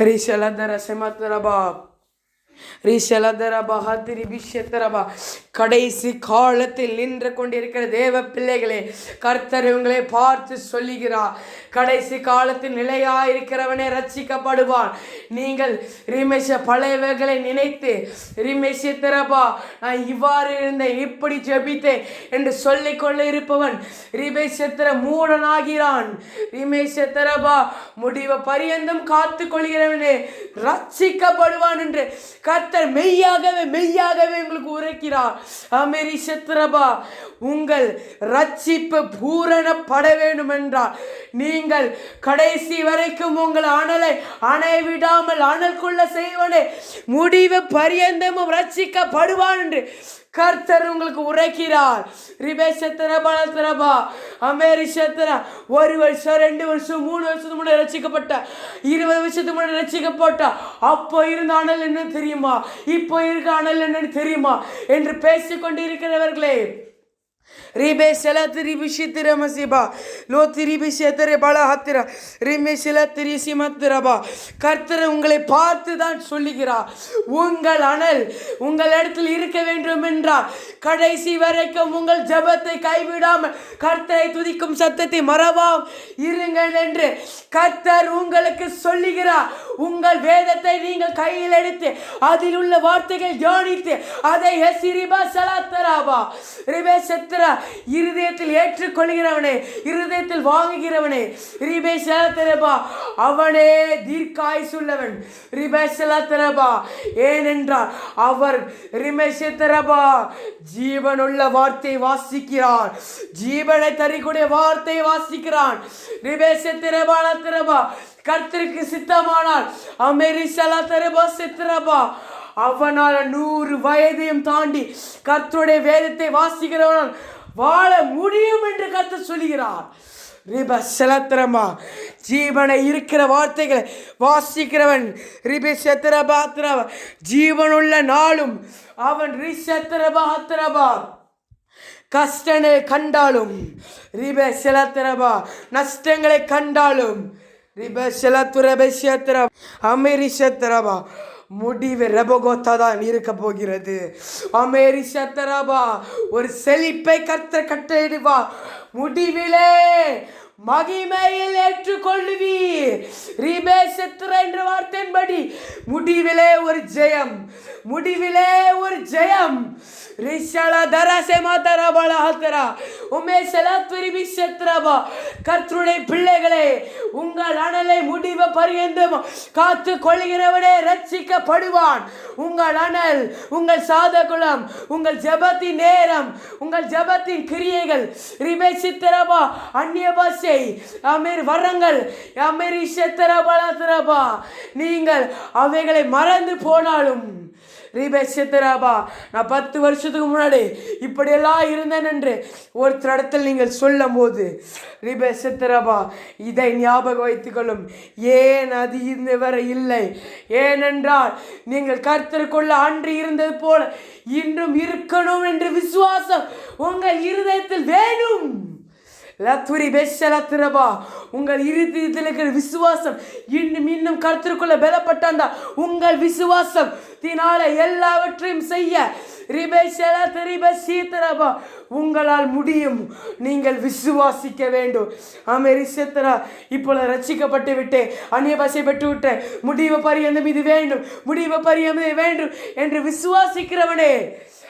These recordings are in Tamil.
Rishaladara sematraba. Rishaladara bahadiri bişetraba. Şey கடைசி காலத்தில் நின்று கொண்டிருக்கிற தேவ பிள்ளைகளே கர்த்தர் உங்களை பார்த்து சொல்லுகிறார். கடைசி காலத்தில் நிலையாயிருக்கிறவனே ரட்சிக்கப்படுவான். நீங்கள் ரிமேஷ பழையவைகளை நினைத்து ரிமேஷ திரபா நான் இவ்வாறு இருந்தேன் இப்படி ஜெபித்தேன் என்று சொல்லிக்கொள்ள இருப்பவன் ரிமேஷத்திர மூடனாகிறான். ரிமேஷத்திரபா முடிவை பரியந்தம் காத்து கொள்கிறவனே ரட்சிக்கப்படுவான் என்று கர்த்தர் மெய்யாகவே மெய்யாகவே உங்களுக்கு உரைக்கிறார். அமெரிஷத்திரபா உங்கள் ரட்சிப்பு பூரணப்பட வேண்டும் என்றால் நீங்கள் கடைசி வரைக்கும் உங்கள் அனலை அணை விடாமல் அனல்குள்ள செய்வனே. முடிவு பரியந்தமும் ரட்சிக்கப்படுவான் என்று கர்த்தர் உங்களுக்கு உரைக்கிறார். ரிபேஷத்திர பலத்திரபா அமேரிஷத்திர ஒரு வருஷம் ரெண்டு வருஷம் மூணு வருஷத்துக்கு முன்னாடி ரசிக்கப்பட்ட இருபது வருஷத்துக்கு முன்னாடி ரசிக்கப்பட்ட அப்போ இருந்த அனல் என்னன்னு தெரியுமா? இப்போ இருக்க அனல் என்னன்னு தெரியுமா? என்று பேசிக்கொண்டு இருக்கிறவர்களே ರಿಬೆ ಸೆಲ ತಿರಿ ಬಿಶಿ ತಿರ ಮಸಿಬಾ ಲೋ ತಿರಿ ಬಿಶಿ ತೆರೆ பல ஹத்திர ரிமே சில திரிசி மத்திரபா கர்த்தர் உங்களை பார்த்து தான் சொல்லுகிறார் உங்கள் அனல் உங்கள் இடத்தில் இருக்க வேண்டும் என்றால் கடைசி வரைக்கும் உங்கள் ஜெபத்தை கைவிடாமல் கர்த்தரை துதிக்கும் சத்தத்தை மறவாம் இருங்கள் என்று கர்த்தர் உங்களுக்கு சொல்லுகிறார் உங்கள் வேதத்தை நீங்கள் கையில் எடுத்து அதில் உள்ள வார்த்தைகள் தியானித்து அதை எசிரிபா சலாத்தராபா ரிபே செத்ரா இருதயத்தில் ஏற்றுக்கொள்கிறவனே இருதயத்தில் வாங்குகிறவனே. ரிபே செலத்திரபா அவனே தீர்க்காயுசுள்ளவன். ரிபே செலத்திரபா ஏனென்றால் அவர் ரிமேஷத்திரபா ஜீவனுள்ள வார்த்தை வாசிக்கிறான் ஜீவனை தரக்கூடிய வார்த்தை வாசிக்கிறான். ரிபேஷத்திரபா திரபா கர்த்தருக்கு சித்தமானால் அமெரிசலா தரபா சித்திரபா அவனால் நூறு வயதையும் தாண்டி கர்த்தருடைய வேதத்தை வாசிக்கிறவனால் வாழ முடியும் என்று கர்த்தர் சொல்கிறார் ரிப செலத்திரமா ஜீவனை இருக்கிற வார்த்தைகளை வாசிக்கிறவன் ரிபி செத்திரபாத்திரவ ஜீவனுள்ள நாளும் அவன் ரிசத்திரபாத்திரபா கஷ்டனை கண்டாலும் ரிப செலத்திரபா நஷ்டங்களை கண்டாலும் ரிப செலத்துரபேசியத்திர அமெரிசத்திரபா முடிவு ரெபகோத்தா தான் இருக்க போகிறது அமெரிசத்திரபா ஒரு செழிப்பை கத்த கட்டிடுவா முடிவிலே மகிமையில் ஏற்றுக்கொள்ளுவி ரீபே செத்துற என்ற வார்த்தையின்படி முடிவிலே ஒரு ஜெயம். முடிவிலே ஒரு ஜெயம். ரிஷால தரசே மாதரா பலஹத்தரா உமே செலத்துரிபி செத்ரபா. கர்த்தருடைய பிள்ளைகளே உங்கள் அனலை முடிவு பரியந்தம் காத்து கொள்கிறவனே ரட்சிக்கப்படுவான் உங்கள் அனல் உங்கள் சாதகுலம் உங்கள் ஜெபத்தின் நேரம் உங்கள் ஜெபத்தின் கிரியைகள். ரிமே சித்திரபா அந்நிய பாஷை அமீர் வரங்கள் அமீர் இஷத்திரபா நீங்கள் அவைகளை மறந்து போனாலும் ரீபேசியத்தராபா நான் பத்து வருஷத்துக்கு முன்னாடி இப்படியெல்லாம் இருந்தேன் என்று ஒருத்தர் இடத்தில் நீங்கள் சொல்லும் போது ரீபேசியத்தராபா இதை ஞாபகம் வைத்துக்கொள்ளும். ஏன் அது இந்த வரை இல்லை? ஏனென்றால் நீங்கள் கருத்தருக்குள்ள அன்று இருந்தது போல இன்றும் இருக்கணும் என்று விசுவாசம் உங்கள் இருதயத்தில் வேணும். லத்துரி பெஷலத்திரபா உங்கள் இருதயத்தில் இருக்கிற விசுவாசம் இன்னும் இன்னும் கருத்திற்குள்ள பலப்பட்டாண்டா உங்கள் விசுவாசம் தினால எல்லாவற்றையும் செய்ய. சீத்திரபா உங்களால் முடியும். நீங்கள் விசுவாசிக்க வேண்டும். ஆமே ரிஷத்திரா இப்பொழுது ரட்சிக்கப்பட்டு விட்டேன். அந்நிய பசை பெற்று விட்டேன் முடிவு பரியந்தம் இது வேண்டும். முடிவு பரியந்தம் வேண்டும் என்று விசுவாசிக்கிறவனே.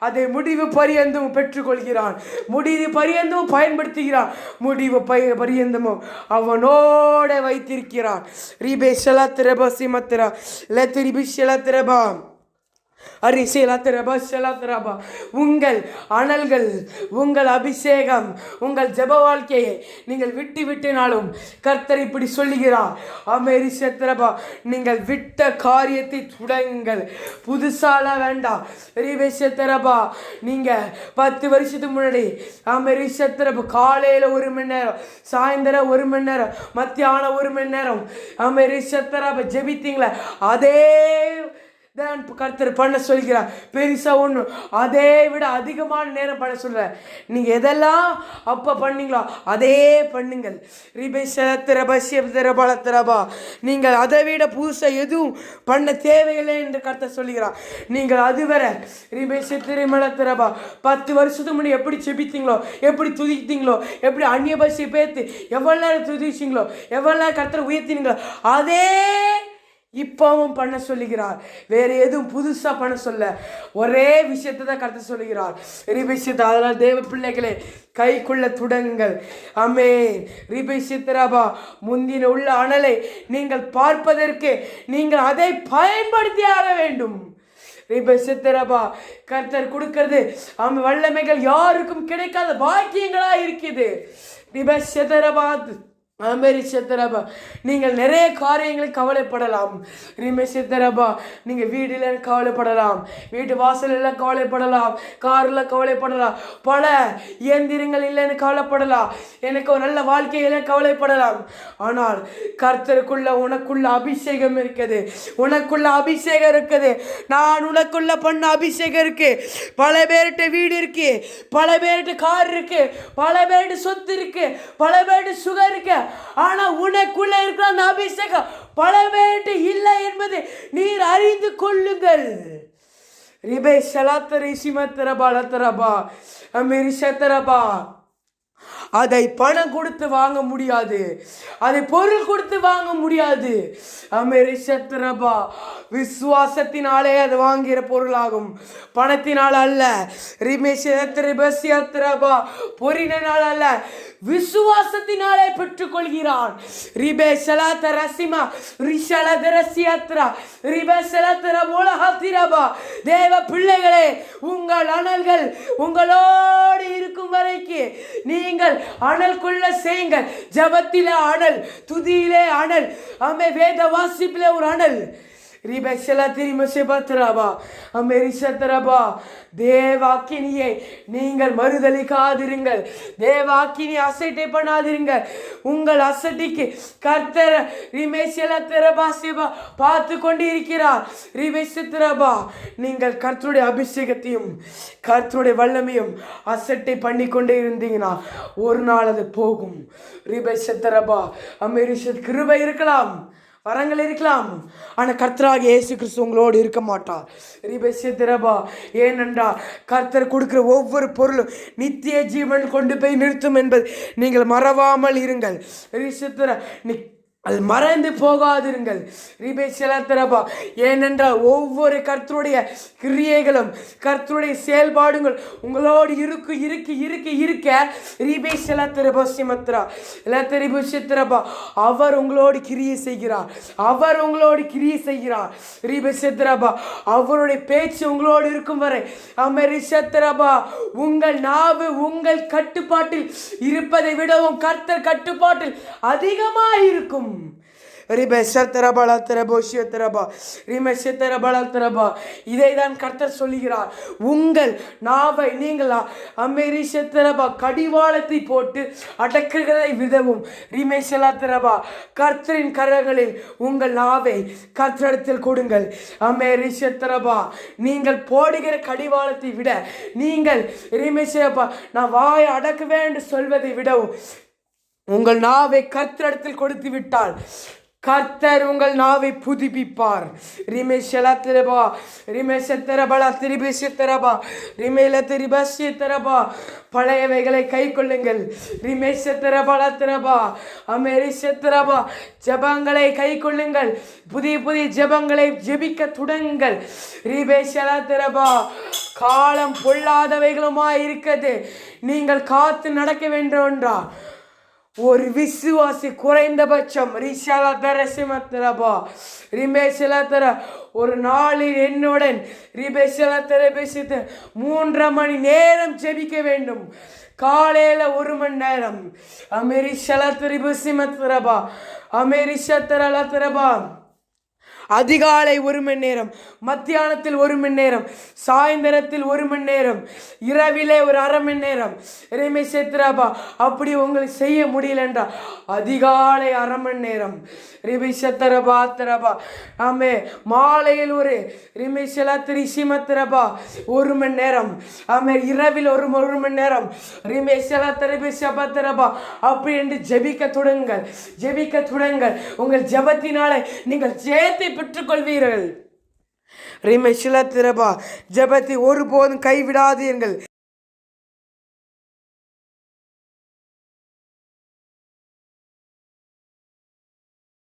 அதை முடிவு பரியந்தமும் பெற்றுக்கொள்கிறான். முடிவு பரியந்தமும் பயன்படுத்துகிறான். முடிவு பய பரியந்தமும் அவனோட வைத்திருக்கிறான். ரீபே திரபா சிமத்திரா லத்திரிபி திரபாம் அரிசிலத்திரபா ஷலத்திரபா உங்கள் அனல்கள் உங்கள் அபிஷேகம் உங்கள் ஜெப வாழ்க்கையை நீங்கள் விட்டு விட்டினாலும் கர்த்தர் இப்படி சொல்லுகிறார். அமெரிசத்திரபா நீங்கள் விட்ட காரியத்தை தொடங்குங்கள் புதுசால வேண்டாம். ரிவேஷத்திரபா நீங்கள் பத்து வருஷத்துக்கு முன்னாடி அமெரிசத்திரபா காலையில் ஒரு மணி நேரம் சாயந்தரம் ஒரு மணி நேரம் மத்தியானம் ஒரு மணி நேரம் அமெரிசத்திரபா ஜெபித்தீங்களே அதே தான் கர்த்தர் பண்ண சொல்கிறார். பெருசாக ஒன்று அதே விட அதிகமான நேரம் பண்ண சொல்கிறார் நீங்கள் எதெல்லாம் அப்போ பண்ணீங்களோ அதே பண்ணுங்கள். ரிபேஷரபா நீங்கள் அதை விட புதுசாக எதுவும் பண்ண தேவையில்லை என்று கர்த்தர் சொல்கிறார். நீங்கள் அதுவரை ரிபேஷ திருமலத்திரபா பத்து வருஷத்துக்கு முன்னாடி எப்படி செபித்தீங்களோ எப்படி துதித்தீங்களோ எப்படி அந்நிய பசி பேத்து எவ்வளோ நேரம் துதிச்சிங்களோ எவ்வளோ நேரம் கருத்தரை உயர்த்தினீங்களோ அதே இப்பவும் பண்ண சொல்லுகிறார். வேற எதுவும் புதுசா பண்ண சொல்ல. ஒரே விஷயத்தை தான் கருத்து சொல்லுகிறார். ரிபேஷித்த அதனால் தேவ பிள்ளைகளே கைக்குள்ள துடங்கள் அமே ரிபேஷித்தராபா முந்தின உள்ள அனலை நீங்கள் பார்ப்பதற்கு நீங்கள் அதை பயன்படுத்தி ஆக வேண்டும். ரிபேஷித்தரபா கர்த்தர் கொடுக்கறது அவன் வல்லமைகள் யாருக்கும் கிடைக்காத பாக்கியங்களா இருக்குது ரிபேஷித்தரபாத் அமேரி சித்தரபா நீங்கள் நிறைய காரியங்களுக்கு கவலைப்படலாம். ரிமே சித்தரபா நீங்கள் வீடில் கவலைப்படலாம். வீட்டு வாசலில் கவலைப்படலாம். காரில் கவலைப்படலாம். பல இயந்திரங்கள் இல்லைன்னு கவலைப்படலாம். எனக்கு ஒரு நல்ல வாழ்க்கையில கவலைப்படலாம். ஆனால் கர்த்தருக்குள்ள உனக்குள்ள அபிஷேகம் இருக்குது. உனக்குள்ள அபிஷேகம் இருக்குது. நான் உனக்குள்ள பண்ண அபிஷேகம் இருக்கு. பல பேர்கிட்ட வீடு இருக்கு. பல பேர்கிட்ட கார் இருக்கு. பல பேர்கிட்ட சொத்து இருக்கு. பல பேர்கிட்ட சுகர் இருக்கு. ஆனா உனக்குள்ள இருக்கிற அந்த அபிஷேகம் பல இல்லை என்பதை நீர் அறிந்து கொள்ளுங்கள். ரிபே சலாத்தரை சிமத்தரபா லத்தரபா அமிரிஷத்தரபா அதை பணம் கொடுத்து வாங்க முடியாது. அதை பொருள் கொடுத்து வாங்க முடியாது. அமெரிசத்திரபா விசுவாசத்தினாலே அது வாங்குகிற பொருளாகும். பணத்தினால் அல்ல. ரிமேஷத்ரபா பொறினால் அல்ல. விசுவாசத்தினாலே பெற்றுக்கொள்கிறான். ரிபே சலாத்த ரசிமா ரிஷலத ரசியாத்ரா ரிபே சலாத்தர மூலஹத்திரபா தேவ பிள்ளைகளே உங்கள் அனல்கள் உங்களோடு இருக்கும் வரைக்கு நீங்கள் அனல்குள்ள செய்யுங்க ஜபத்திலே அனல் துதியிலே அனல். ஆமே வேத வாசிப்பிலே ஒரு அனல். ரிபெக்ஷலா திரும்ப செபத்ராபா அமெரிசத்ரபா தேவாக்கினியை நீங்கள் மறுதளிக்காதிருங்கள் தேவாக்கினி அசட்டை பண்ணாதிருங்கள் உங்கள் அசட்டிக்கு கர்த்தர் ரிமேஷலத்திரபா சிவா பார்த்து கொண்டு இருக்கிறார் ரிமேச திரபா நீங்கள் கர்த்தருடைய அபிஷேகத்தையும் கர்த்தருடைய வல்லமையும் அசட்டை பண்ணி கொண்டே இருந்தீங்கன்னா ஒரு நாள் அது போகும் ரிபேஷத்திரபா அமெரிஷத் கிருபை இருக்கலாம் வரங்கள் இருக்கலாம். ஆனால் கர்த்தராக இயேசு கிறிஸ்து உங்களோடு இருக்க மாட்டார். ரிபேசிரபா ஏனென்றால் கர்த்தர் கொடுக்குற ஒவ்வொரு பொருளும் நித்திய ஜீவன் கொண்டு போய் நிறுத்தும் என்பது நீங்கள் மறவாமல் இருங்கள். ரிசித்திர நீ அது மறைந்து போகாதிருங்கள். ரிபே. செலத்திரபா ஏனென்றால் ஒவ்வொரு கர்த்தருடைய கிரியைகளும் கர்த்தருடைய செயல்பாடுகள் உங்களோடு இருக்கு இருக்கு இருக்கு இருக்க ரீபே செலத்திரபா சிமத்ரா லத்தரிபு சித்திரபா அவர் உங்களோடு கிரியை செய்கிறார். அவர் உங்களோடு கிரியை செய்கிறார். ரீபே. சித்திரபா அவருடைய பேச்சு உங்களோடு இருக்கும் வரை. அமரி சத்திரபா உங்கள் நாவு உங்கள் கட்டுப்பாட்டில் இருப்பதை விடவும் கர்த்தர் கட்டுப்பாட்டில் அதிகமாக இருக்கும் இதை தான் கர்த்தர் சொல்லுகிறார் உங்கள் நாவை நீங்கள் அமெரிசத்திரபா கடிவாளத்தை போட்டு அடக்குகிறதை விதவும் ரிமேசலாத்திரபா கர்த்தரின் கரங்களில் உங்கள் நாவை கர்த்தரிடத்தில் கொடுங்கள் அமெரிசத்திரபா நீங்கள் போடுகிற கடிவாளத்தை விட நீங்கள் ரிமேசப்பா நான் வாயை அடக்குவேன் என்று சொல்வதை விடவும் உங்கள் நாவை கர்த்தரிடத்தில் கொடுத்து விட்டால் கர்த்தர் உங்கள் நாவை புதுப்பிப்பார். ரிமேஷலா திரபா ரிமேஷத்திரபலா திரிபிஷித்திரபா ரிமேல திரிபஷித்திரபா பழையவைகளை கை கொள்ளுங்கள். ரிமேஷத்திரபலா திரபா. அமெரிஷத்திரபா ஜபங்களை கை கொள்ளுங்கள். புதிய புதிய ஜபங்களை ஜெபிக்க ரிமேஷ் ரிபேஷலா திரபா காலம் பொல்லாதவைகளுமாய் இருக்கிறது. நீங்கள் காத்து நடக்க வேண்டும் என்றா. ஒரு விசுவாசி குறைந்தபட்சம். ரிஷாலா தர சிமத்திரபா ரிமேஷலா தர. ஒரு நாளில் என்னுடன் ரிபேஷலா தர பேசித்து மூன்றரை மணி நேரம் ஜெபிக்க வேண்டும். காலையில் ஒரு மணி நேரம். அமெரிஷலா திரிபு சிமத்திரபா அமெரிஷா தரலா திரபா அதிகாலை ஒரு மணி நேரம் மத்தியானத்தில் ஒரு மணி நேரம் சாயந்தரத்தில் ஒரு மணி நேரம் இரவிலே ஒரு அரை மணி நேரம். இறைமை சேத்ராபா அப்படி உங்களுக்கு செய்ய முடியலன்றா? அதிகாலை அரை மணி நேரம். ரிபி சத்தரபா திரபா ஆமே மாலையில் ஒரு ரிமை செலாத்திரி சிமத்திரபா ஒரு மணி நேரம். ஆமே இரவில் ஒரு ஒரு மணி நேரம். ரிமை செலாத்திரபி சபத்திரபா அப்படி என்று ஜெபிக்க தொடங்குங்கள். ஜெபிக்க தொடங்குங்கள். உங்கள் ஜெபத்தினாலே நீங்கள் ஜெயத்தை பெற்றுக்கொள்வீர்கள் ரிமை திரபா ஜபத்தை ஒருபோதும் கைவிடாதீர்கள்.